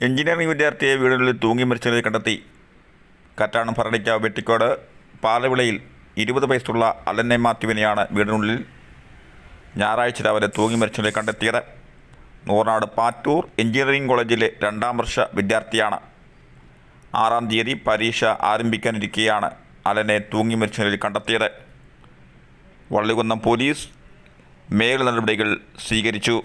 Engineering വിദ്യാർത്ഥിയെ വീടിനുള്ളിൽ തൂങ്ങി മരിച്ച നിലയിൽ കണ്ടെത്തി. കറ്റാണം ഭരണിക്ക വെട്ടിക്കോട് പാലവിളയിൽ ഇരുപത് വയസ്സുള്ള അലന്നെ മാത്യുവിനെയാണ് വീടിനുള്ളിൽ ഞായറാഴ്ച രാവിലെ തൂങ്ങി മരിച്ചത് കണ്ടെത്തിയത്. നൂറാട് പാറ്റൂർ എഞ്ചിനീയറിംഗ് കോളേജിലെ രണ്ടാം വർഷ വിദ്യാർത്ഥിയാണ്. ആറാം തീയതി പരീക്ഷ ആരംഭിക്കാനിരിക്കെയാണ് അലനെ തൂങ്ങി മരിച്ച നിലയിൽ കണ്ടെത്തിയത്. വള്ളികുന്നം പോലീസ് മേൽ നടപടികൾ സ്വീകരിച്ചു.